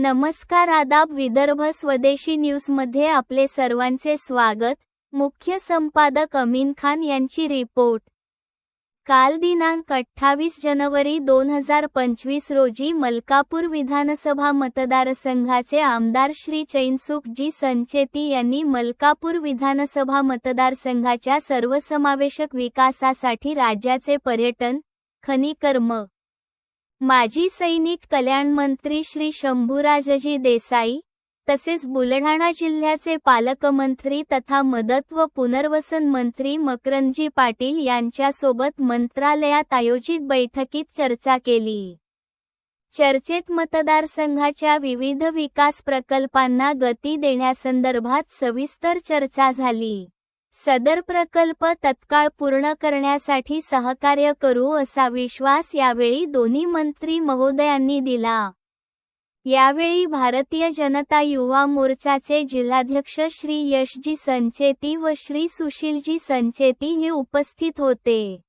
नमस्कार आदाब विदर्भ स्वदेशी न्यूजमध्ये आपले सर्वांचे स्वागत. मुख्य संपादक अमीन खान यांची रिपोर्ट. काल दिनांक अठ्ठावीस जनवरी दोन हजार पंचवीस रोजी मलकापूर विधानसभा मतदारसंघाचे आमदार श्री चैनसुखजी संचेती यांनी मलकापूर विधानसभा मतदारसंघाच्या सर्वसमावेशक विकासासाठी राज्याचे पर्यटन खनिकर्म माजी सैनिक कल्याण मंत्री श्री शंभूराजजी देसाई तसेच बुलढाणा जिल्ह्याचे पालकमंत्री तथा मदत व पुनर्वसन मंत्री मकरंदजी पाटील यांच्यासोबत मंत्रालयात आयोजित बैठकीत चर्चा केली. चर्चेत मतदारसंघाच्या विविध विकास प्रकल्पांना गती देण्यासंदर्भात सविस्तर चर्चा झाली. सदर प्रकल्प तत्काळ पूर्ण करण्यासाठी सहकार्य करू असा विश्वास यावेळी दोन्ही मंत्री महोदयांनी दिला. यावेळी भारतीय जनता युवा मोर्चाचे जिल्हाध्यक्ष श्री यशजी संचेती व श्री सुशीलजी संचेती हे उपस्थित होते.